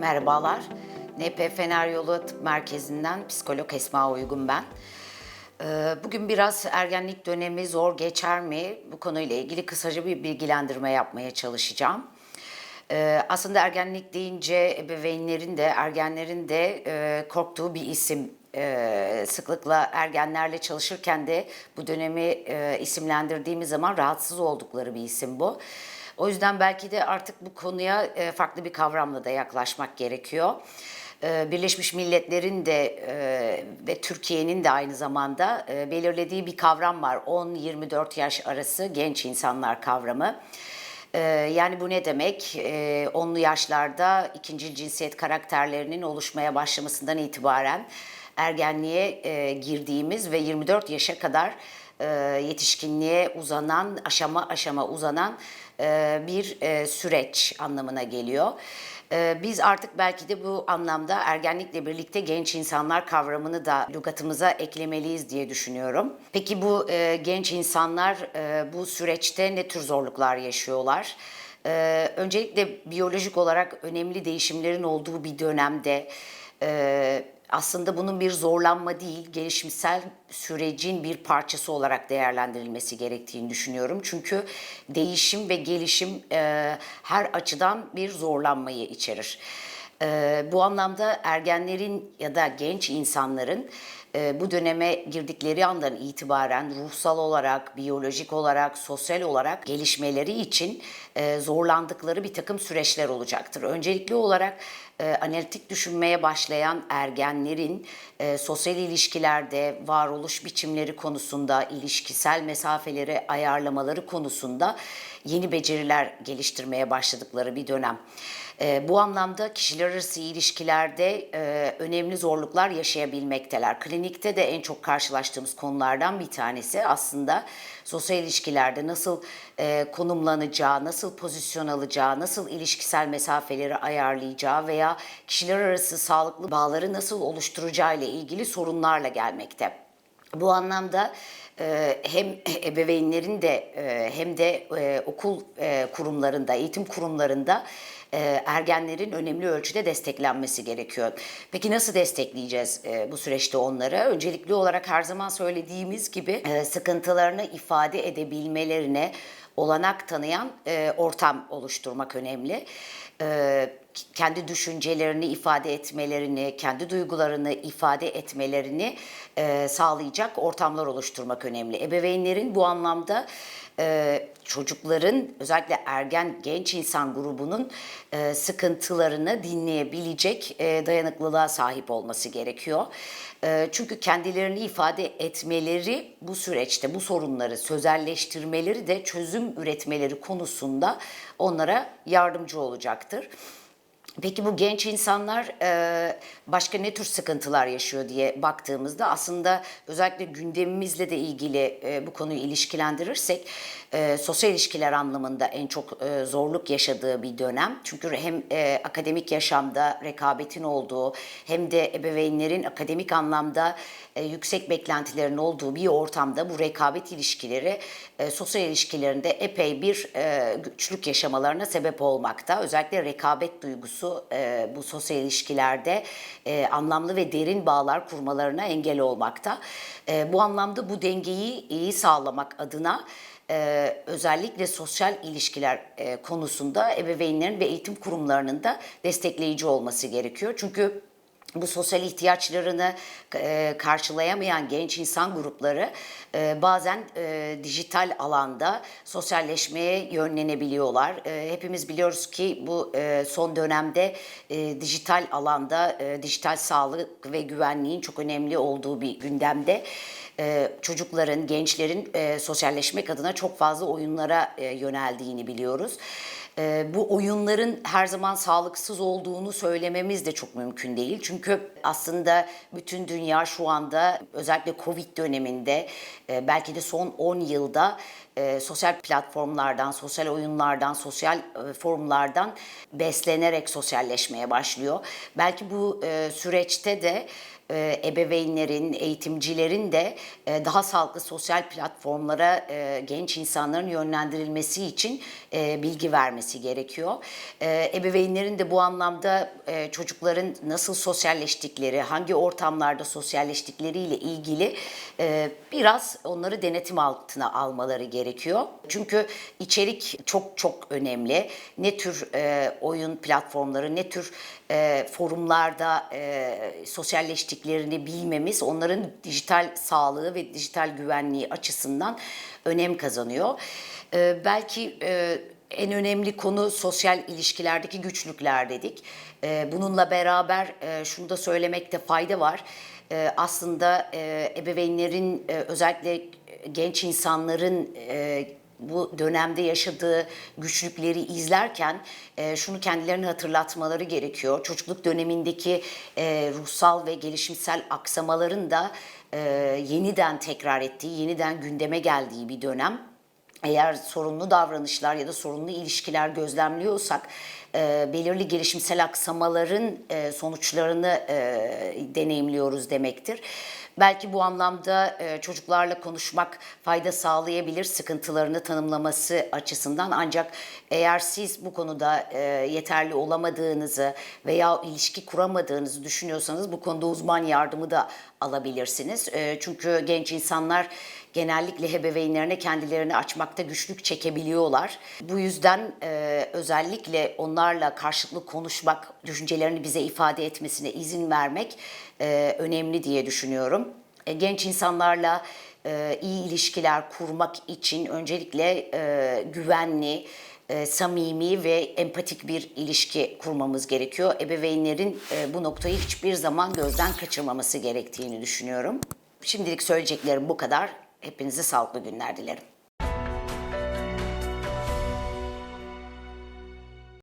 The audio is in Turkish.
Merhabalar. NP Fener Yolu Tıp Merkezi'nden psikolog Esma Uygun ben. Ee, Bugün biraz ergenlik dönemi zor geçer mi? Bu konuyla ilgili kısaca bir bilgilendirme yapmaya çalışacağım. Ee, Aslında ergenlik deyince ebeveynlerin de ergenlerin de e, korktuğu bir isim. Ee, Sıklıkla ergenlerle çalışırken de bu dönemi e, isimlendirdiğimiz zaman rahatsız oldukları bir isim bu. O yüzden belki de artık bu konuya e, farklı bir kavramla da yaklaşmak gerekiyor. E, Birleşmiş Milletler'in de e, ve Türkiye'nin de aynı zamanda belirlediği bir kavram var. 10-24 yaş arası genç insanlar kavramı. Yani bu ne demek? Onlu yaşlarda ikinci cinsiyet karakterlerinin oluşmaya başlamasından itibaren ergenliğe girdiğimiz ve 24 yaşa kadar yetişkinliğe uzanan, aşama aşama uzanan e, bir e, süreç anlamına geliyor. E, Biz artık belki de bu anlamda ergenlikle birlikte genç insanlar kavramını da lügatımıza eklemeliyiz diye düşünüyorum. Peki bu e, genç insanlar e, bu süreçte ne tür zorluklar yaşıyorlar? E, Öncelikle biyolojik olarak önemli değişimlerin olduğu bir dönemde e, aslında bunun bir zorlanma değil, gelişimsel sürecin bir parçası olarak değerlendirilmesi gerektiğini düşünüyorum. Çünkü değişim ve gelişim e, her açıdan bir zorlanmayı içerir. E, bu anlamda ergenlerin ya da genç insanların bu döneme girdikleri andan itibaren ruhsal olarak, biyolojik olarak, sosyal olarak gelişmeleri için e, zorlandıkları bir takım süreçler olacaktır. Öncelikli olarak e, analitik düşünmeye başlayan ergenlerin e, sosyal ilişkilerde varoluş biçimleri konusunda, ilişkisel mesafeleri ayarlamaları konusunda yeni beceriler geliştirmeye başladıkları bir dönem. E, bu anlamda kişiler arası ilişkilerde e, önemli zorluklar yaşayabilmekteler. Klinikte de en çok karşılaştığımız konulardan bir tanesi aslında sosyal ilişkilerde nasıl e, konumlanacağı, nasıl pozisyon alacağı, nasıl ilişkisel mesafeleri ayarlayacağı veya kişiler arası sağlıklı bağları nasıl oluşturacağı ile ilgili sorunlarla gelmekte. Bu anlamda hem ebeveynlerin de e, hem de e, okul e, kurumlarında, eğitim kurumlarında ergenlerin önemli ölçüde desteklenmesi gerekiyor. Peki nasıl destekleyeceğiz bu süreçte onları? Öncelikli olarak her zaman söylediğimiz gibi sıkıntılarını ifade edebilmelerine olanak tanıyan e, ortam oluşturmak önemli. E, kendi düşüncelerini ifade etmelerini, kendi duygularını ifade etmelerini e, sağlayacak ortamlar oluşturmak önemli. Ebeveynlerin bu anlamda e, çocukların özellikle ergen genç insan grubunun e, sıkıntılarını dinleyebilecek e, dayanıklılığa sahip olması gerekiyor. E, çünkü kendilerini ifade etmeleri bu süreçte bu sorunları sözelleştirmeleri de çözüm üretmeleri konusunda onlara yardımcı olacaktır. Peki bu genç insanlar e, başka ne tür sıkıntılar yaşıyor diye baktığımızda aslında özellikle gündemimizle de ilgili e, bu konuyu ilişkilendirirsek e, sosyal ilişkiler anlamında en çok zorluk yaşadığı bir dönem. Çünkü hem akademik yaşamda rekabetin olduğu hem de ebeveynlerin akademik anlamda yüksek beklentilerin olduğu bir ortamda bu rekabet ilişkileri sosyal ilişkilerinde epey bir güçlük yaşamalarına sebep olmakta. Özellikle rekabet duygusu e, bu sosyal ilişkilerde e, anlamlı ve derin bağlar kurmalarına engel olmakta. E, bu anlamda bu dengeyi iyi sağlamak adına e, özellikle sosyal ilişkiler e, konusunda ebeveynlerin ve eğitim kurumlarının da destekleyici olması gerekiyor. Çünkü bu sosyal ihtiyaçlarını e, karşılayamayan genç insan grupları e, bazen e, dijital alanda sosyalleşmeye yönlenebiliyorlar. E, hepimiz biliyoruz ki bu e, son dönemde e, dijital alanda e, dijital sağlık ve güvenliğin çok önemli olduğu bir gündemde e, çocukların, gençlerin e, sosyalleşmek adına çok fazla oyunlara e, yöneldiğini biliyoruz. E, bu oyunların her zaman sağlıksız olduğunu söylememiz de çok mümkün değil. Çünkü aslında bütün dünya şu anda özellikle Covid döneminde e, belki de son 10 yılda e, sosyal platformlardan, sosyal oyunlardan, sosyal e, forumlardan beslenerek sosyalleşmeye başlıyor. Belki bu e, süreçte de e, ebeveynlerin, eğitimcilerin de e, daha sağlıklı sosyal platformlara e, genç insanların yönlendirilmesi için e, bilgi vermesi gerekiyor. E, ebeveynlerin de bu anlamda e, çocukların nasıl sosyalleştikleri, hangi ortamlarda sosyalleştikleriyle ilgili e, biraz onları denetim altına almaları gerekiyor. Çünkü içerik çok çok önemli. Ne tür e, oyun platformları, ne tür e, forumlarda e, sosyalleştiklerini bilmemiz onların dijital sağlığı ve dijital güvenliği açısından önem kazanıyor. E, belki e, en önemli konu sosyal ilişkilerdeki güçlükler dedik. E, bununla beraber e, şunu da söylemekte fayda var. E, aslında ebeveynlerin özellikle genç insanların e, bu dönemde yaşadığı güçlükleri izlerken e, şunu kendilerine hatırlatmaları gerekiyor. Çocukluk dönemindeki e, ruhsal ve gelişimsel aksamaların da e, yeniden tekrar ettiği, yeniden gündeme geldiği bir dönem eğer sorunlu davranışlar ya da sorunlu ilişkiler gözlemliyorsak e, belirli gelişimsel aksamaların e, sonuçlarını e, deneyimliyoruz demektir. Belki bu anlamda e, çocuklarla konuşmak fayda sağlayabilir sıkıntılarını tanımlaması açısından ancak eğer siz bu konuda e, yeterli olamadığınızı veya ilişki kuramadığınızı düşünüyorsanız bu konuda uzman yardımı da alabilirsiniz. E, çünkü genç insanlar genellikle ebeveynlerine kendilerini açmakta güçlük çekebiliyorlar. Bu yüzden e, özellikle onlarla karşılıklı konuşmak, düşüncelerini bize ifade etmesine izin vermek e, önemli diye düşünüyorum. E, genç insanlarla e, iyi ilişkiler kurmak için öncelikle e, güvenli, e, samimi ve empatik bir ilişki kurmamız gerekiyor. Ebeveynlerin e, bu noktayı hiçbir zaman gözden kaçırmaması gerektiğini düşünüyorum. Şimdilik söyleyeceklerim bu kadar. Hepinize sağlıklı günler dilerim.